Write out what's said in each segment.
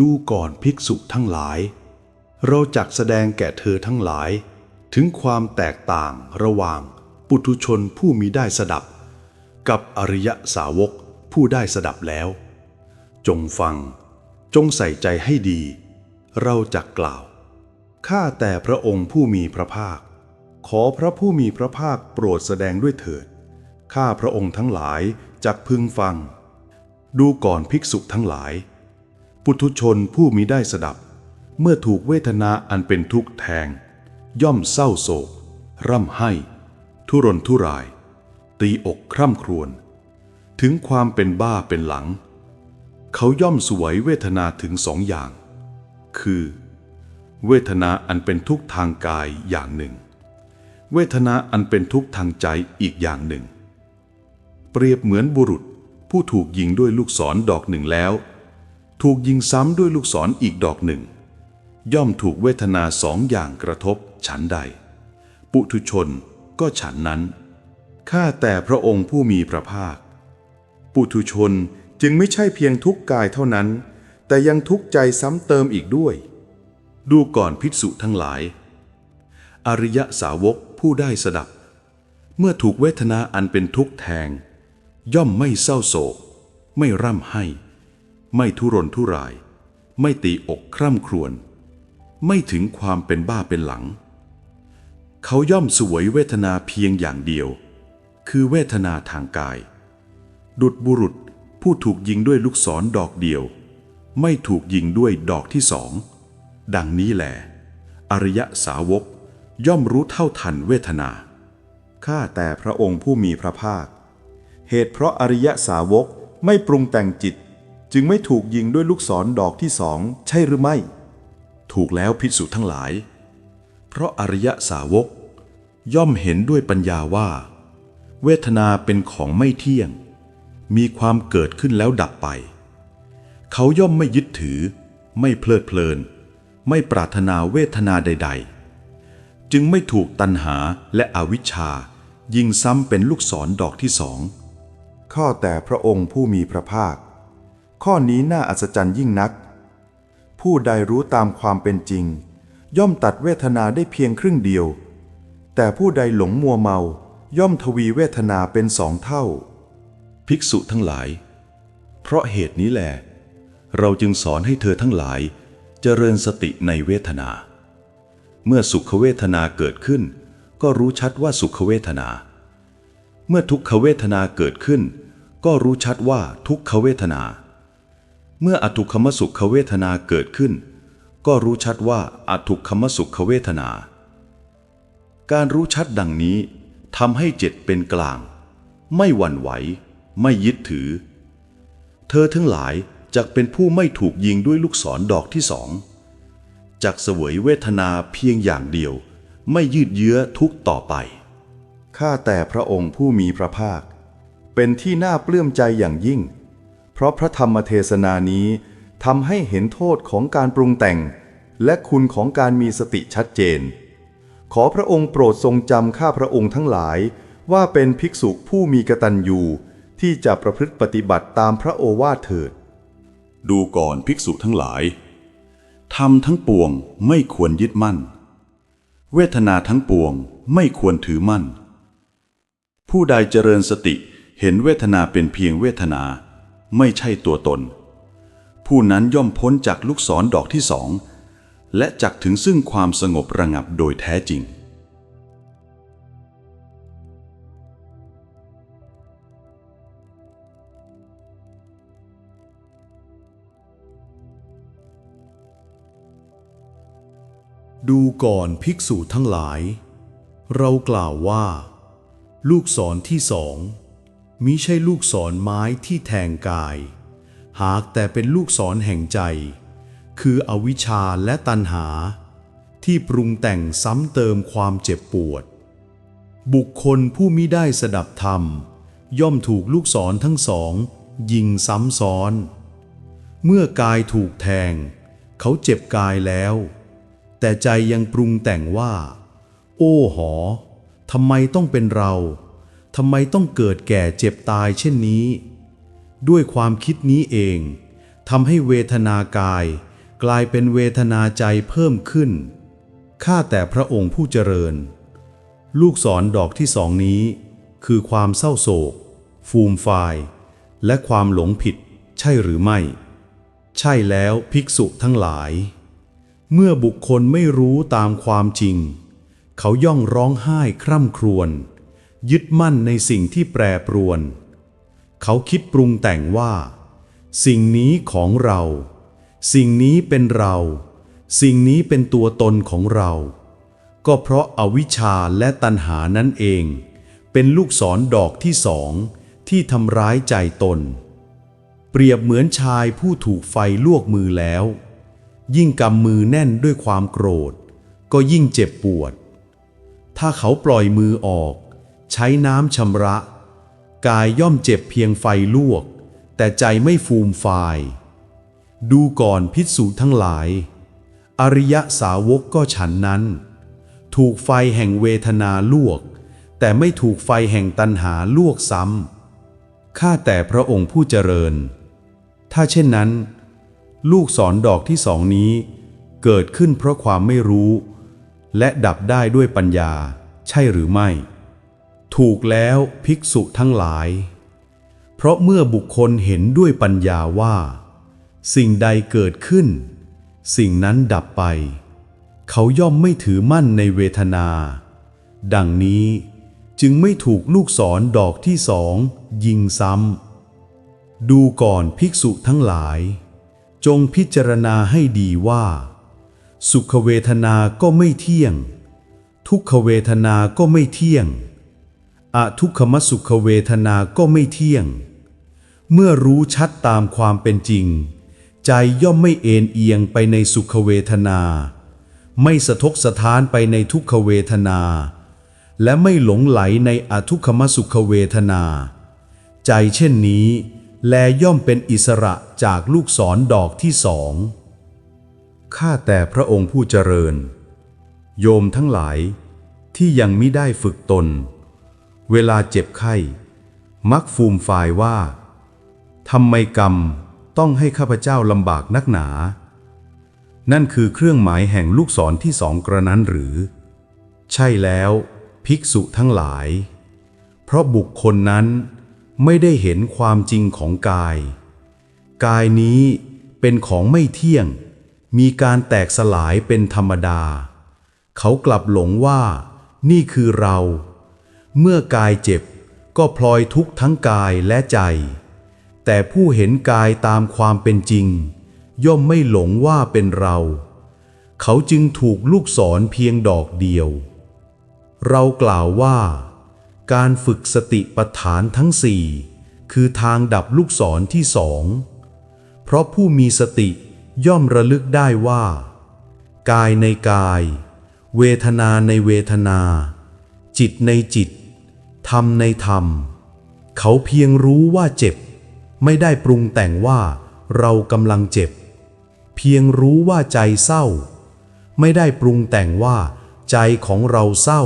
ดูก่อนภิกษุทั้งหลาย เราจักแสดงแก่เธอทั้งหลาย ถึงความแตกต่างระหว่างปุถุชนผู้มีได้สดับ กับอริยสาวกผู้ได้สดับแล้ว จงฟัง จงใส่ใจให้ดี เราจักกล่าว ข้าแต่พระองค์ผู้มีพระภาค ขอพระผู้มีพระภาคโปรดแสดงด้วยเถิด ข้าพระองค์ทั้งหลายจักพึงฟัง ดูก่อนภิกษุทั้งหลาย ปุถุชนผู้มีได้สดับ เมื่อถูกเวทนาอันเป็นทุกข์แทง ย่อมเศร้าโศก ร่ำไห้ ทุรนทุราย ตีอกคร่ำครวญ ถึงความเป็นบ้าเป็นหลัง เขาย่อมสวยเวทนาถึงสองอย่าง คือ เวทนาอันเป็นทุกข์ทางกายอย่างหนึ่ง เวทนาอันเป็นทุกข์ทางใจอีกอย่างหนึ่ง เปรียบเหมือนบุรุษผู้ถูกยิงด้วยลูกศรดอกหนึ่งแล้ว ถูกยิงซ้ำด้วยลูกศรอีกดอกหนึ่ง ย่อมถูกเวทนาสองอย่างกระทบ ฉันใด ปุถุชนก็ฉันนั้น ข้าแต่พระองค์ผู้มีพระภาค ปุถุชนจึงไม่ใช่เพียงทุกข์กายเท่านั้น แต่ยังทุกข์ใจซ้ำเติมอีกด้วย ดูก่อนภิกษุทั้งหลาย อริยสาวกผู้ได้สดับ เมื่อถูกเวทนาอันเป็นทุกข์แทง ย่อมไม่เศร้าโศก ไม่ร่ำไห้ ไม่ทุรนทุราย ไม่ตีอกคร่ำครวญ ไม่ถึงความเป็นบ้าเป็นหลัง เขาย่อมสวยเวทนาเพียงอย่างเดียว คือเวทนาทางกาย ดุดบุรุษผู้ถูกยิงด้วยลูกศรดอกเดียว ไม่ถูกยิงด้วยดอกที่สอง ดังนี้แหลอริยสาวกย่อมรู้เท่าทันเวทนา ข้าแต่พระองค์ผู้มีพระภาค เหตุเพราะอริยสาวกไม่ปรุงแต่งจิต จึงไม่ถูกยิงด้วยลูกศรดอกที่สองใช่หรือไม่ ถูกแล้วพิสุทั้งหลาย เพราะอริยสาวก ย่อมเห็นด้วยปัญญาว่า เวทนาเป็นของไม่เที่ยง มีความเกิดขึ้นแล้วดับไป เขาย่อมไม่ยึดถือ ไม่เพลิดเพลิน ไม่ปรารถนาเวทนาใด ๆ จึงไม่ถูกตัณหาและอวิชชา ยิงซ้ำเป็นลูกศรดอกที่สองข้อแต่พระองค์ผู้มีพระภาค ข้อนี้น่าอัศจรรย์ยิ่งนัก ผู้ใดรู้ตามความเป็นจริง ย่อมตัดเวทนาได้เพียงครึ่งเดียว แต่ผู้ใดหลงมัวเมา ย่อมทวีเวทนาเป็นสองเท่า ภิกษุทั้งหลาย เพราะเหตุนี้แหละเราจึงสอนให้เธอทั้งหลายเจริญสติในเวทนา เมื่อสุขเวทนาเกิดขึ้น ก็รู้ชัดว่าสุขเวทนา เมื่อทุกขเวทนาเกิดขึ้น ก็รู้ชัดว่าทุกขเวทนา เมื่ออทุกขมสุขเวทนาเกิดขึ้น ก็รู้ชัดว่าอทุกขมสุขเวทนา การรู้ชัดดังนี้ทำให้เจ็ดเป็นกลาง ไม่หวั่นไหว ไม่ยึดถือ เธอทั้งหลายจักเป็นผู้ไม่ถูกยิงด้วยลูกศรดอกที่สองจักเสวยเวทนาเพียงอย่างเดียว ไม่ยืดเยื้อทุกต่อไป ข้าแต่พระองค์ผู้มีพระภาค เป็นที่น่าปลื้มใจอย่างยิ่ง เพราะพระธรรมเทศนานี้ทำให้เห็นโทษของการปรุงแต่ง และคุณของการมีสติชัดเจน ขอพระองค์โปรดทรงจำข้าพระองค์ทั้งหลาย ว่าเป็นภิกษุผู้มีกตัญญูที่จะประพฤติปฏิบัติตามพระโอวาทเถิด ดูก่อนภิกษุทั้งหลายธรรมทั้งปวงไม่ควรยึดมั่น เวทนาทั้งปวงไม่ควรถือมั่น ผู้ใดเจริญสติเห็นเวทนาเป็นเพียงเวทนา ไม่ใช่ตัวตน ผู้นั้นย่อมพ้นจากลูกศรดอกที่สองและจักถึงซึ่งความสงบระงับโดยแท้จริง ดูก่อนภิกษุทั้งหลาย เรากล่าวว่า ลูกศรที่สอง มิใช่ลูกศรไม้ที่แทงกาย หากแต่เป็นลูกศรแห่งใจ คืออวิชชาและตัณหา ที่ปรุงแต่งซ้ำเติมความเจ็บปวด บุคคลผู้มิได้สดับธรรม ย่อมถูกลูกศรทั้งสอง ยิงซ้ำซ้อน เมื่อกายถูกแทง เขาเจ็บกายแล้ว แต่ใจยังปรุงแต่งว่า โอ้หอทำไมต้องเป็นเรา ทำไมต้องเกิดแก่เจ็บตายเช่นนี้ ด้วยความคิดนี้เองทำให้เวทนากาย กลายเป็นเวทนาใจเพิ่มขึ้น ข้าแต่พระองค์ผู้เจริญ ลูกศรดอกที่สองนี้ คือความเศร้าโศก ฟูมฟาย และความหลงผิด ใช่หรือไม่ ใช่แล้วภิกษุทั้งหลาย เมื่อบุคคลไม่รู้ตามความจริง เขาย่องร้องไห้คร่ำครวญ ยึดมั่นในสิ่งที่แปรปรวน เขาคิดปรุงแต่งว่า สิ่งนี้ของเรา สิ่งนี้เป็นเรา สิ่งนี้เป็นตัวตนของเรา ก็เพราะอาวิชชาและตัณหานั่นเอง เป็นลูกศรดอกที่สองที่ทำร้ายใจตน เปรียบเหมือนชายผู้ถูกไฟลวกมือแล้ว ยิ่งกำมือแน่นด้วยความโกรธ ก็ยิ่งเจ็บปวด ถ้าเขาปล่อยมือออก ใช้น้ำชำระ กายย่อมเจ็บเพียงไฟลวก แต่ใจไม่ฟูมฟาย ดูก่อนพิสูจทั้งหลาย อริยสาวกก็ฉันนั้น ถูกไฟแห่งเวทนาลวก แต่ไม่ถูกไฟแห่งตัณหาลวกซ้ำข้าแต่พระองค์ผู้เจริญ ถ้าเช่นนั้น ลูกศรดอกที่สองนี้ เกิดขึ้นเพราะความไม่รู้ และดับได้ด้วยปัญญา ใช่หรือไม่ ถูกแล้วภิกษุทั้งหลาย เพราะเมื่อบุคคลเห็นด้วยปัญญาว่า สิ่งใดเกิดขึ้น สิ่งนั้นดับไป เขาย่อมไม่ถือมั่นในเวทนา ดังนี้จึงไม่ถูกลูกศรดอกที่สองยิงซ้ำ ดูก่อนภิกษุทั้งหลาย จงพิจารณาให้ดีว่า สุขเวทนาก็ไม่เที่ยง ทุกขเวทนาก็ไม่เที่ยง อทุกขมสุขเวทนาก็ไม่เที่ยง เมื่อรู้ชัดตามความเป็นจริง ใจย่อมไม่เอ็นเอียงไปในสุขเวทนา ไม่สะทกสะท้านไปในทุกขเวทนา และไม่หลงไหลในอทุกขมสุขเวทนา ใจเช่นนี้ แลย่อมเป็นอิสระจากลูกศรดอกที่สองข้าแต่พระองค์ผู้เจริญ โยมทั้งหลายที่ยังไมิได้ฝึกตน เวลาเจ็บไข้ มักฟูมฟายว่าทำไมกรรมต้องให้ข้าพเจ้าลำบากนักหนา นั่นคือเครื่องหมายแห่งลูกศรที่สองกระนั้นหรือ ใช่แล้ว ภิกษุทั้งหลาย เพราะบุคคลนั้นไม่ได้เห็นความจริงของกาย กายนี้เป็นของไม่เที่ยง มีการแตกสลายเป็นธรรมดา เขากลับหลงว่า นี่คือเรา เมื่อกายเจ็บก็พลอยทุกข์ทั้งกายและใจ แต่ผู้เห็นกายตามความเป็นจริง ย่อมไม่หลงว่าเป็นเรา เขาจึงถูกลูกศรเพียงดอกเดียว เรากล่าวว่า การฝึกสติปัฏฐานทั้งสี่คือทางดับลูกศรที่สอง เพราะผู้มีสติย่อมระลึกได้ว่า กายในกาย เวทนาในเวทนา จิตในจิต ธรรมในธรรม เขาเพียงรู้ว่าเจ็บ ไม่ได้ปรุงแต่งว่าเรากำลังเจ็บ เพียงรู้ว่าใจเศร้า ไม่ได้ปรุงแต่งว่าใจของเราเศร้า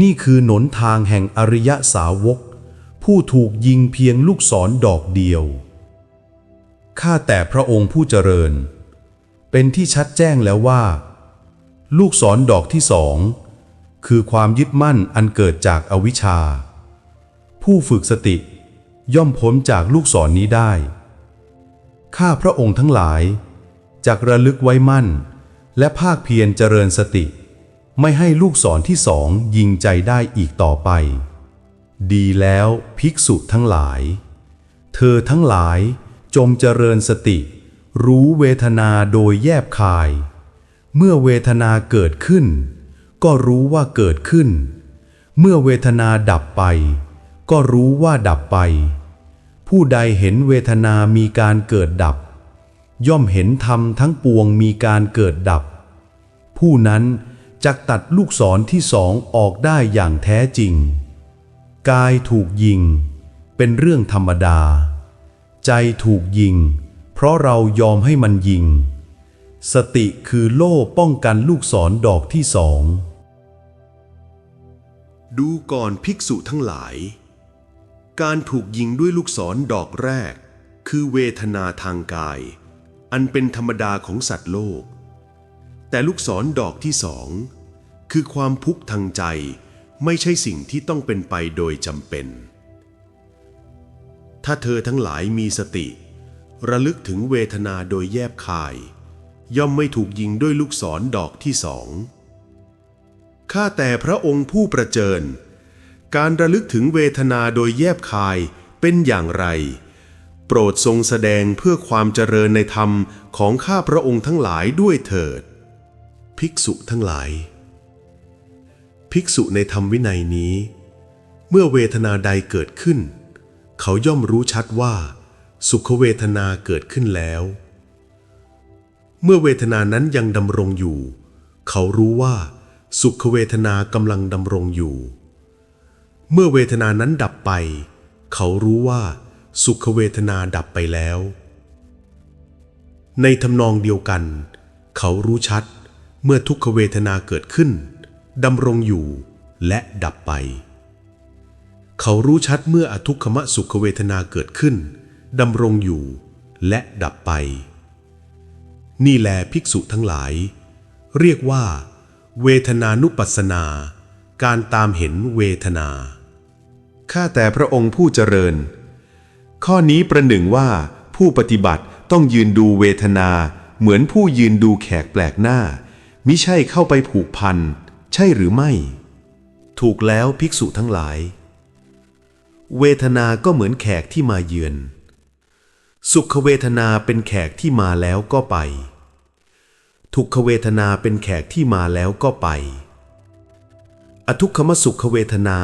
นี่คือหนทางแห่งอริยสาวก ผู้ถูกยิงเพียงลูกศรดอกเดียว ข้าแต่พระองค์ผู้เจริญ เป็นที่ชัดแจ้งแล้วว่า ลูกศรดอกที่สอง คือความยึดมั่นอันเกิดจากอวิชชา ผู้ฝึกสติย่อมพ้นจากลูกศรนนี้ได้ ข้าพระองค์ทั้งหลายจากระลึกไว้มั่น และภาคเพียรเจริญสติ ไม่ให้ลูกศรที่สองยิงใจได้อีกต่อไป ดีแล้วภิกษุทั้งหลาย เธอทั้งหลายจงเจริญสติ รู้เวทนาโดยแยบคาย เมื่อเวทนาเกิดขึ้น ก็รู้ว่าเกิดขึ้น เมื่อเวทนาดับไป ก็รู้ว่าดับไป ผู้ใดเห็นเวทนามีการเกิดดับ ย่อมเห็นธรรมทั้งปวงมีการเกิดดับ ผู้นั้นจะตัดลูกศรที่สองออกได้อย่างแท้จริง กายถูกยิง เป็นเรื่องธรรมดา ใจถูกยิง เพราะเรายอมให้มันยิง สติคือโล่ป้องกันลูกศรดอกที่สอง ดูก่อนภิกษุทั้งหลาย การถูกยิงด้วยลูกศรดอกแรก คือเวทนาทางกาย อันเป็นธรรมดาของสัตว์โลก แต่ลูกศรดอกที่สองคือความทุกข์ทางใจไม่ใช่สิ่งที่ต้องเป็นไปโดยจำเป็น ถ้าเธอทั้งหลายมีสติ ระลึกถึงเวทนาโดยแยบคาย ย่อมไม่ถูกยิงด้วยลูกศรดอกที่สอง ข้าแต่พระองค์ผู้ประเจิญ การระลึกถึงเวทนาโดยแยบคายเป็นอย่างไร โปรดทรงแสดงเพื่อความเจริญในธรรมของข้าพระองค์ทั้งหลายด้วยเถิด ภิกษุทั้งหลาย ภิกษุในธรรมวินัยนี้ เมื่อเวทนาใดเกิดขึ้น เขาย่อมรู้ชัดว่า สุขเวทนาเกิดขึ้นแล้ว เมื่อเวทนานั้นยังดำรงอยู่ เขารู้ว่า สุขเวทนากำลังดำรงอยู่ เมื่อเวทนานั้นดับไป เขารู้ว่า สุขเวทนาดับไปแล้ว ในทำนองเดียวกัน เขารู้ชัดเมื่อทุกขเวทนาเกิดขึ้นดำรงอยู่และดับไป เขารู้ชัดเมื่ออทุกขมสุขเวทนาเกิดขึ้นดำรงอยู่และดับไป นี่แลภิกษุทั้งหลาย เรียกว่า เวทนานุปัสสนา การตามเห็นเวทนา ข้าแต่พระองค์ผู้เจริญ ข้อนี้ประหนึ่งว่าผู้ปฏิบัติต้องยืนดูเวทนา เหมือนผู้ยืนดูแขกแปลกหน้า มิใช่เข้าไปผูกพัน ใช่หรือไม่ ถูกแล้วภิกษุทั้งหลาย เวทนาก็เหมือนแขกที่มาเยือน สุขเวทนาเป็นแขกที่มาแล้วก็ไป ทุกขเวทนาเป็นแขกที่มาแล้วก็ไป อทุกขมสุขเวทนา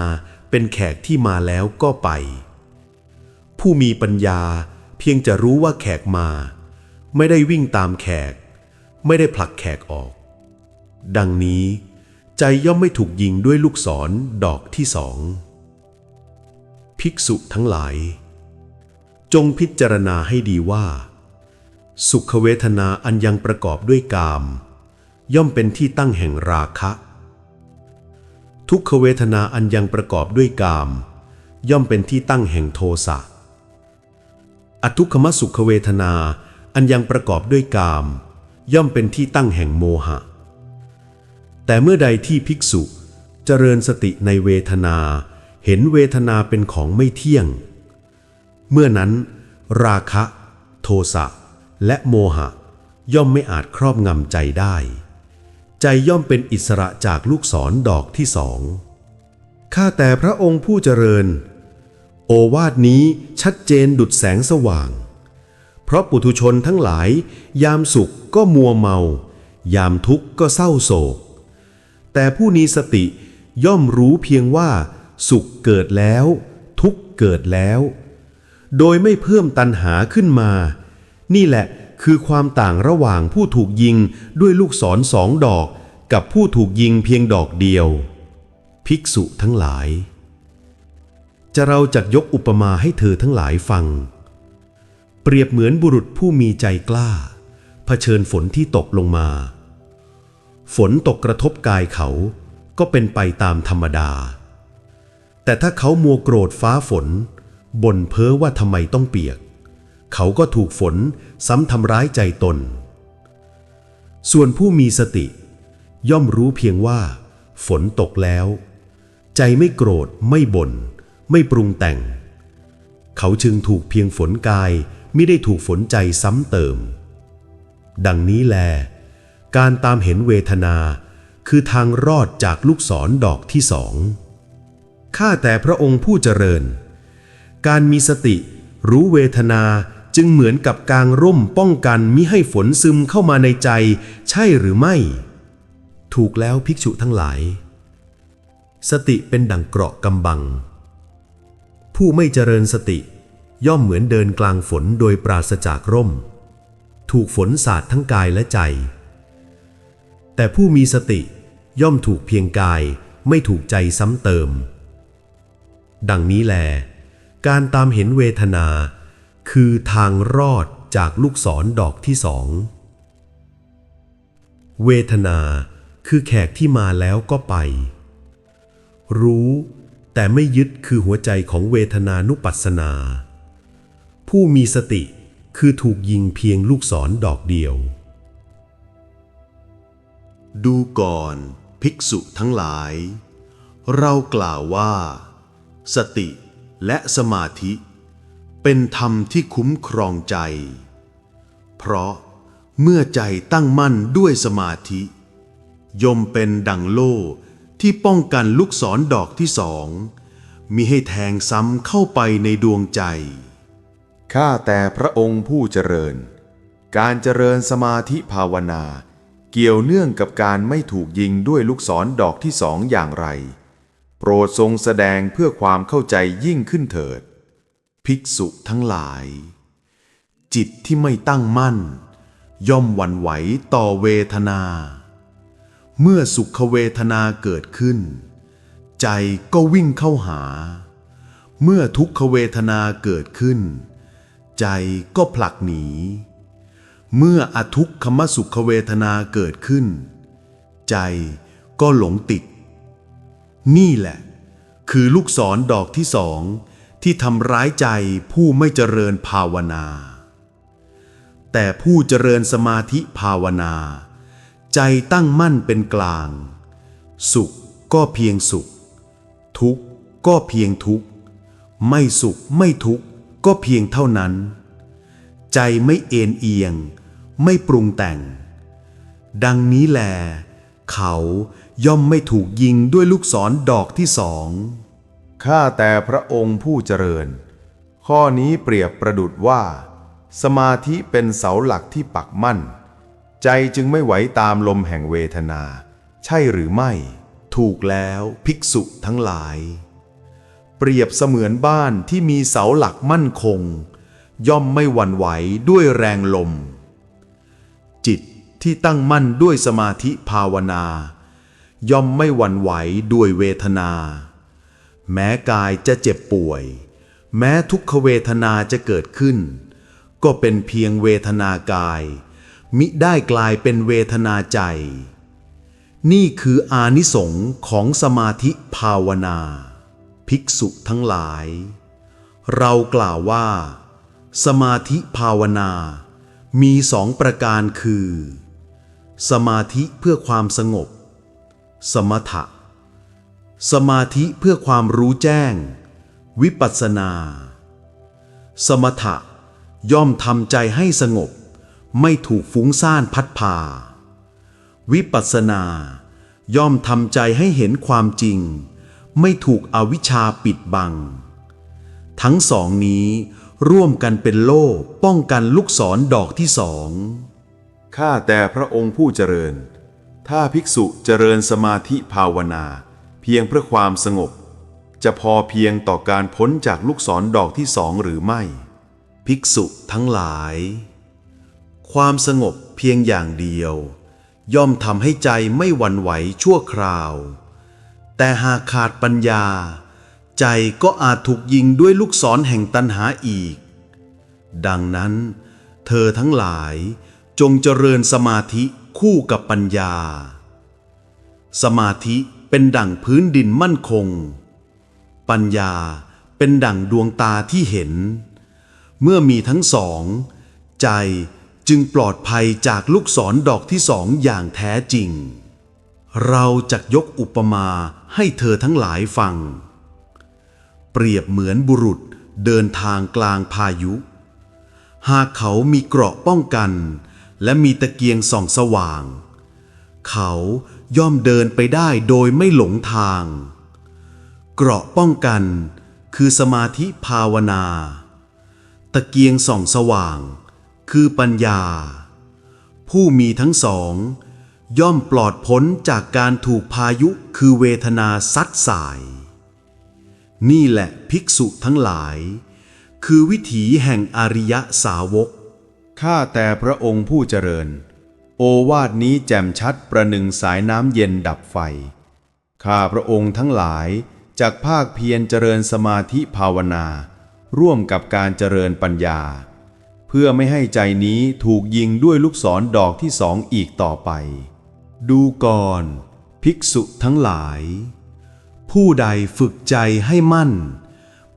เป็นแขกที่มาแล้วก็ไป ผู้มีปัญญาเพียงจะรู้ว่าแขกมา ไม่ได้วิ่งตามแขก ไม่ได้ผลักแขกออก ดังนี้ใจย่อมไม่ถูกยิงด้วยลูกศรดอกที่สอง ภิกษุทั้งหลาย จงพิจารณาให้ดีว่า สุขเวทนาอันยังประกอบด้วยกาม ย่อมเป็นที่ตั้งแห่งราคะ ทุกขเวทนาอันยังประกอบด้วยกาม ย่อมเป็นที่ตั้งแห่งโทสะอทุกขมสุขเวทนาอันยังประกอบด้วยกาม ย่อมเป็นที่ตั้งแห่งโมหะ แต่เมื่อใดที่ภิกษุเจริญสติในเวทนา เห็นเวทนาเป็นของไม่เที่ยง เมื่อนั้น ราคะ โทสะ และโมหะ ย่อมไม่อาจครอบงำใจได้ ใจย่อมเป็นอิสระจากลูกศรดอกที่สอง ข้าแต่พระองค์ผู้เจริญ โอวาทนี้ชัดเจนดุดแสงสว่าง เพราะปุถุชนทั้งหลาย ยามสุขก็มัวเมา ยามทุกข์ก็เศร้าโศก แต่ผู้มีสติย่อมรู้เพียงว่า สุขเกิดแล้ว ทุกข์เกิดแล้ว โดยไม่เพิ่มตันหาขึ้นมา นี่แหละคือความต่างระหว่างผู้ถูกยิงด้วยลูกศรสองดอก กับผู้ถูกยิงเพียงดอกเดียว ภิกษุทั้งหลาย จะเราจักยกอุปมาให้เธอทั้งหลายฟัง เปรียบเหมือนบุรุษผู้มีใจกล้า เผชิญฝนที่ตกลงมา ฝนตกกระทบกายเขาก็เป็นไปตามธรรมดา แต่ถ้าเขามัวโกรธฟ้าฝนบ่นเพ้อว่าทำไมต้องเปียก เขาก็ถูกฝนซ้ำทำร้ายใจตน ส่วนผู้มีสติ ย่อมรู้เพียงว่า ฝนตกแล้ว ใจไม่โกรธไม่บน่นไม่ปรุงแต่ง เขาจึงถูกเพียงฝนกายไม่ได้ถูกฝนใจซ้ำเติม ดังนี้แล การตามเห็นเวทนาคือทางรอดจากลูกศรดอกที่สอง ข้าแต่พระองค์ผู้เจริญ การมีสติรู้เวทนา จึงเหมือนกับกางร่มป้องกันมิให้ฝนซึมเข้ามาในใจ ใช่หรือไม่ ถูกแล้วภิกษุทั้งหลาย สติเป็นดั่งเกราะกำบัง ผู้ไม่เจริญสติ ย่อมเหมือนเดินกลางฝนโดยปราศจากร่ม ถูกฝนสาดทั้งกายและใจ แต่ผู้มีสติย่อมถูกเพียงกายไม่ถูกใจซ้ำเติม ดังนี้แล การตามเห็นเวทนา คือทางรอดจากลูกศรดอกที่สอง เวทนาคือแขกที่มาแล้วก็ไป รู้แต่ไม่ยึดคือหัวใจของเวทนานุปัสสนา ผู้มีสติคือถูกยิงเพียงลูกศรดอกเดียว ดูก่อนภิกษุทั้งหลาย เรากล่าวว่า สติและสมาธิ เป็นธรรมที่คุ้มครองใจ เพราะเมื่อใจตั้งมั่นด้วยสมาธิย่อมเป็นดังโล่ที่ป้องกันลูกศรดอกที่สองมิให้แทงซ้ำเข้าไปในดวงใจ ข้าแต่พระองค์ผู้เจริญ การเจริญสมาธิภาวนา เกี่ยวเนื่องกับการไม่ถูกยิงด้วยลูกศรดอกที่สองอย่างไร โปรดทรงแสดงเพื่อความเข้าใจยิ่งขึ้นเถิด ภิกษุทั้งหลาย จิตที่ไม่ตั้งมั่น ย่อมหวั่นไหวต่อเวทนา เมื่อสุขเวทนาเกิดขึ้น ใจก็วิ่งเข้าหา เมื่อทุกขเวทนาเกิดขึ้น ใจก็ผลักหนี เมื่ออทุกขมสุขเวทนาเกิดขึ้น ใจก็หลงติด นี่แหละ คือลูกศรดอกที่สอง ที่ทำร้ายใจผู้ไม่เจริญภาวนา แต่ผู้เจริญสมาธิภาวนา ใจตั้งมั่นเป็นกลาง สุขก็เพียงสุข ทุกข์ก็เพียงทุกข์ ไม่สุขไม่ทุกข์ก็เพียงเท่านั้น ใจไม่เอ็นเอียง ไม่ปรุงแต่ง ดังนี้แล เขาย่อมไม่ถูกยิงด้วยลูกศรดอกที่สอง ข้าแต่พระองค์ผู้เจริญ ข้อนี้เปรียบประดุดว่า สมาธิเป็นเสาหลักที่ปักมั่น ใจจึงไม่ไหวตามลมแห่งเวทนา ใช่หรือไม่ ถูกแล้วภิกษุทั้งหลาย เปรียบเสมือนบ้านที่มีเสาหลักมั่นคง ย่อมไม่หวั่นไหวด้วยแรงลม จิตที่ตั้งมั่นด้วยสมาธิภาวนา ย่อมไม่หวั่นไหวด้วยเวทนา แม้กายจะเจ็บป่วย แม้ทุกขเวทนาจะเกิดขึ้น ก็เป็นเพียงเวทนากาย มิได้กลายเป็นเวทนาใจ นี่คืออานิสงส์ของสมาธิภาวนา ภิกษุทั้งหลาย เรากล่าวว่า สมาธิภาวนา มีสองประการคือ สมาธิเพื่อความสงบ สมถะ สมาธิเพื่อความรู้แจ้ง วิปัสสนา สมถะย่อมทำใจให้สงบ ไม่ถูกฟุ้งซ่านพัดพา วิปัสสนา ย่อมทำใจให้เห็นความจริง ไม่ถูกอวิชชาปิดบัง ทั้งสองนี้ร่วมกันเป็นโล่ป้องกันลูกศรดอกที่สอง ข้าแต่พระองค์ผู้เจริญ ถ้าภิกษุเจริญสมาธิภาวนา เพียงเพื่อความสงบ จะพอเพียงต่อการพ้นจากลูกศรดอกที่สองหรือไม่ ภิกษุทั้งหลาย ความสงบเพียงอย่างเดียว ย่อมทำให้ใจไม่หวั่นไหวชั่วคราว แต่หากขาดปัญญา ใจก็อาจถูกยิงด้วยลูกศรแห่งตัณหาอีก ดังนั้น เธอทั้งหลายจงเจริญสมาธิคู่กับปัญญา สมาธิ เป็นดั่งพื้นดินมั่นคง ปัญญาเป็นดั่งดวงตาที่เห็น เมื่อมีทั้งสอง ใจจึงปลอดภัยจากลูกศรดอกที่สองอย่างแท้จริง เราจะยกอุปมาให้เธอทั้งหลายฟัง เปรียบเหมือนบุรุษเดินทางกลางพายุ หากเขามีเกราะป้องกัน และมีตะเกียงส่องสว่าง เขา ย่อมเดินไปได้โดยไม่หลงทาง เกราะป้องกันคือสมาธิภาวนา ตะเกียงส่องสว่าง คือปัญญา ผู้มีทั้งสอง ย่อมปลอดพ้นจากการถูกพายุคือเวทนาซัดสาย นี่แหละภิกษุทั้งหลาย คือวิถีแห่งอริยสาวก ข้าแต่พระองค์ผู้เจริญ โอวาทนี้แจ่มชัดประหนึ่งสายน้ำเย็นดับไฟ ข้าพระองค์ทั้งหลายจากภาคเพียรเจริญสมาธิภาวนา ร่วมกับการเจริญปัญญา เพื่อไม่ให้ใจนี้ถูกยิงด้วยลูกศรดอกที่สองอีกต่อไป ดูก่อน ภิกษุทั้งหลาย ผู้ใดฝึกใจให้มั่น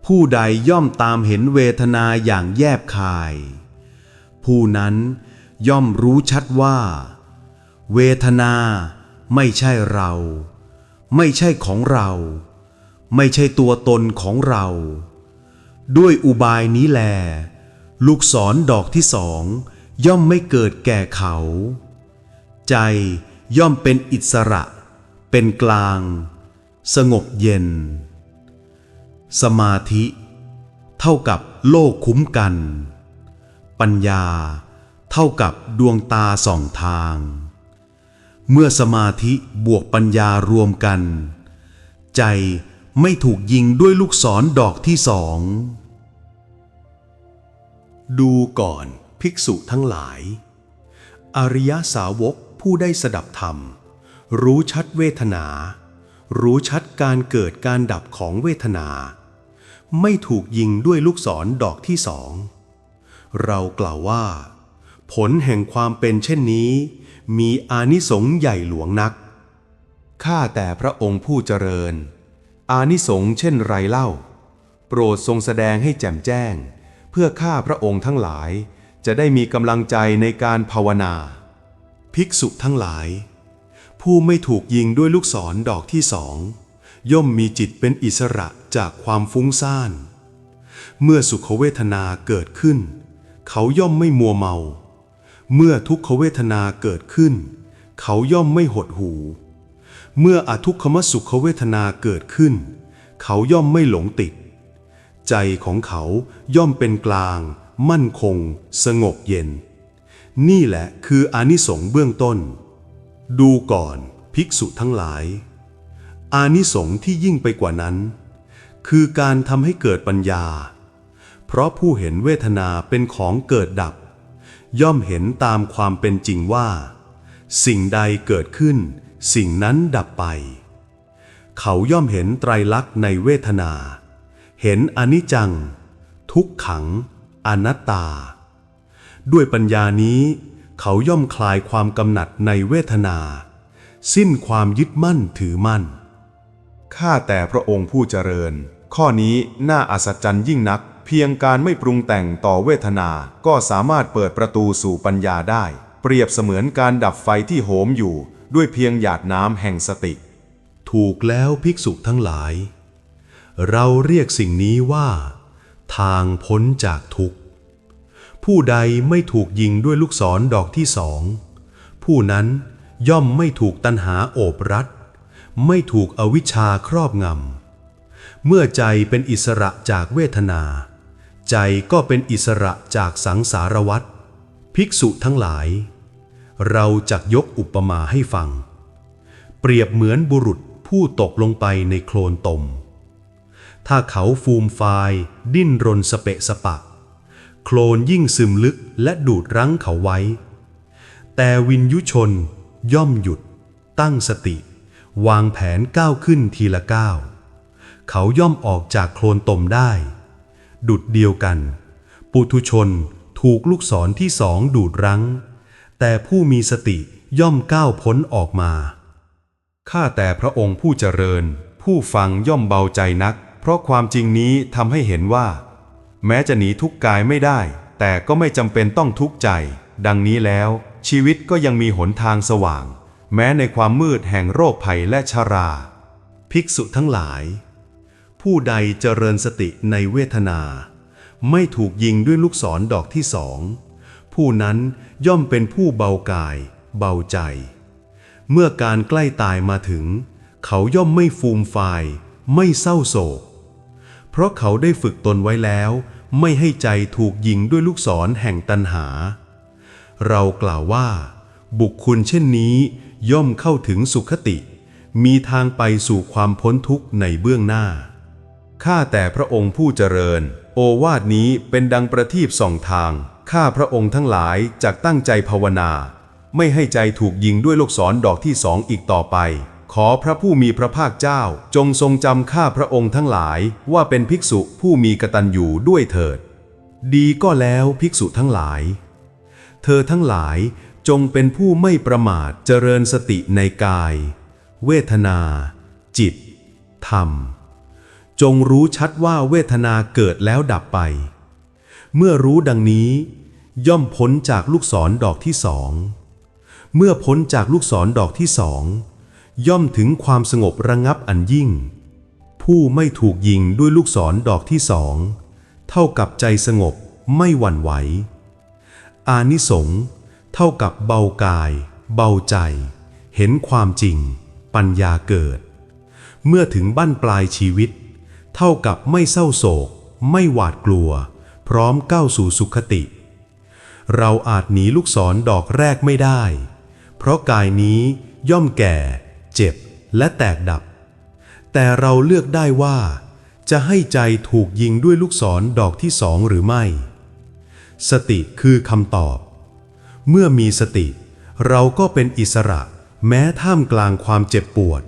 ผู้ใดย่อมตามเห็นเวทนาอย่างแยบคาย ผู้นั้น ย่อมรู้ชัดว่า เวทนาไม่ใช่เรา ไม่ใช่ของเรา ไม่ใช่ตัวตนของเรา ด้วยอุบายนี้แล ลูกศรดอกที่สองย่อมไม่เกิดแก่เขา ใจย่อมเป็นอิสระ เป็นกลาง สงบเย็น สมาธิ เท่ากับโลกคุ้มกัน ปัญญา ท่ากับดวงตาสองทาง เมื่อสมาธิบวกปัญญารวมกัน ใจไม่ถูกยิงด้วยลูกศรดอกที่สอง ดูก่อนภิกษุทั้งหลาย อริยสาวกผู้ได้สดับธรรม รู้ชัดเวทนา รู้ชัดการเกิดการดับของเวทนา ไม่ถูกยิงด้วยลูกศรดอกที่สอง เรากล่าวว่า ผลแห่งความเป็นเช่นนี้ มีอานิสงส์ใหญ่หลวงนัก ข้าแต่พระองค์ผู้เจริญ อานิสงส์เช่นไรเล่า โปรดทรงแสดงให้แจ่มแจ้ง เพื่อข้าพระองค์ทั้งหลาย จะได้มีกำลังใจในการภาวนา ภิกษุทั้งหลาย ผู้ไม่ถูกยิงด้วยลูกศรดอกที่สองย่อมมีจิตเป็นอิสระจากความฟุ้งซ่าน เมื่อสุขเวทนาเกิดขึ้น เขาย่อมไม่มัวเมา เมื่อทุกขเวทนาเกิดขึ้น เขาย่อมไม่หดหู เมื่ออทุกขมสุขเวทนาเกิดขึ้น เขาย่อมไม่หลงติด ใจของเขาย่อมเป็นกลาง มั่นคง สงบเย็น นี่แหละคืออนิสงส์เบื้องต้น ดูก่อนภิกษุทั้งหลาย อานิสงส์ที่ยิ่งไปกว่านั้น คือการทำให้เกิดปัญญา เพราะผู้เห็นเวทนาเป็นของเกิดดับ ย่อมเห็นตามความเป็นจริงว่า สิ่งใดเกิดขึ้น สิ่งนั้นดับไป เขาย่อมเห็นไตรลักษณ์ในเวทนา เห็นอนิจจัง ทุกขัง อนัตตา ด้วยปัญญานี้ เขาย่อมคลายความกำหนัดในเวทนา สิ้นความยึดมั่นถือมั่นข้าแต่พระองค์ผู้เจริญ ข้อนี้น่าอัศจรรย์ยิ่งนัก เพียงการไม่ปรุงแต่งต่อเวทนา ก็สามารถเปิดประตูสู่ปัญญาได้ เปรียบเสมือนการดับไฟที่โหมอยู่ ด้วยเพียงหยาดน้ำแห่งสติ ถูกแล้วภิกษุทั้งหลาย เราเรียกสิ่งนี้ว่า ทางพ้นจากทุกข์ ผู้ใดไม่ถูกยิงด้วยลูกศรดอกที่สอง ผู้นั้นย่อมไม่ถูกตัณหาโอบรัด ไม่ถูกอวิชชาครอบงำเมื่อใจเป็นอิสระจากเวทนา ใจก็เป็นอิสระจากสังสารวัฏภิกษุทั้งหลาย เราจักยกอุปมาให้ฟัง เปรียบเหมือนบุรุษผู้ตกลงไปในโคลนตม ถ้าเขาฟูมฟาย ดิ้นรนสเปะสปะ โคลนยิ่งซึมลึกและดูดรั้งเขาไว้ แต่วินยุชนย่อมหยุด ตั้งสติ วางแผนก้าวขึ้นทีละก้าว เขาย่อมออกจากโคลนตมได้ ดุดเดียวกัน ปุถุชนถูกลูกศรที่สองดูดรั้ง แต่ผู้มีสติย่อมก้าวพ้นออกมา ข้าแต่พระองค์ผู้เจริญ ผู้ฟังย่อมเบาใจนัก เพราะความจริงนี้ทำให้เห็นว่า แม้จะหนีทุกข์กายไม่ได้ แต่ก็ไม่จำเป็นต้องทุกข์ใจ ดังนี้แล้ว ชีวิตก็ยังมีหนทางสว่าง แม้ในความมืดแห่งโรคภัยและชารา ภิกษุทั้งหลาย ผู้ใดเจริญสติในเวทนา ไม่ถูกยิงด้วยลูกศรดอกที่สอง ผู้นั้นย่อมเป็นผู้เบากาย เบาใจ เมื่อการใกล้ตายมาถึง เขาย่อมไม่ฟูมฟาย ไม่เศร้าโศก เพราะเขาได้ฝึกตนไว้แล้ว ไม่ให้ใจถูกยิงด้วยลูกศรแห่งตันหา เรากล่าวว่า บุคคลเช่นนี้ย่อมเข้าถึงสุขติ มีทางไปสู่ความพ้นทุกข์ในเบื้องหน้า ข้าแต่พระองค์ผู้เจริญ โอวาทนี้เป็นดังประทีปส่องทาง ข้าพระองค์ทั้งหลายจากตั้งใจภาวนา ไม่ให้ใจถูกยิงด้วยลูกศรดอกที่สองอีกต่อไป ขอพระผู้มีพระภาคเจ้า จงทรงจำข้าพระองค์ทั้งหลายว่าเป็นภิกษุผู้มีกตัญญูด้วยเถิด ดีก็แล้วภิกษุทั้งหลาย เธอทั้งหลายจงเป็นผู้ไม่ประมาทเจริญสติในกาย เวทนา จิต ธรรม จงรู้ชัดว่าเวทนาเกิดแล้วดับไป เมื่อรู้ดังนี้ ย่อมพ้นจากลูกศรดอกที่สอง เมื่อพ้นจากลูกศรดอกที่สอง ย่อมถึงความสงบระงับอันยิ่ง ผู้ไม่ถูกยิงด้วยลูกศรดอกที่สอง เท่ากับใจสงบไม่หวั่นไหว อานิสงส์เท่ากับเบากาย เบาใจ เห็นความจริง ปัญญาเกิด เมื่อถึงบั้นปลายชีวิต เท่ากับไม่เศร้าโศก ไม่หวาดกลัว พร้อมก้าวสู่สุขติ เราอาจหนีลูกศรดอกแรกไม่ได้ เพราะกายนี้ย่อมแก่ เจ็บและแตกดับ แต่เราเลือกได้ว่า จะให้ใจถูกยิงด้วยลูกศรดอกที่สองหรือไม่ สติคือคำตอบ เมื่อมีสติ เราก็เป็นอิสระแม้ท่ามกลางความเจ็บปวด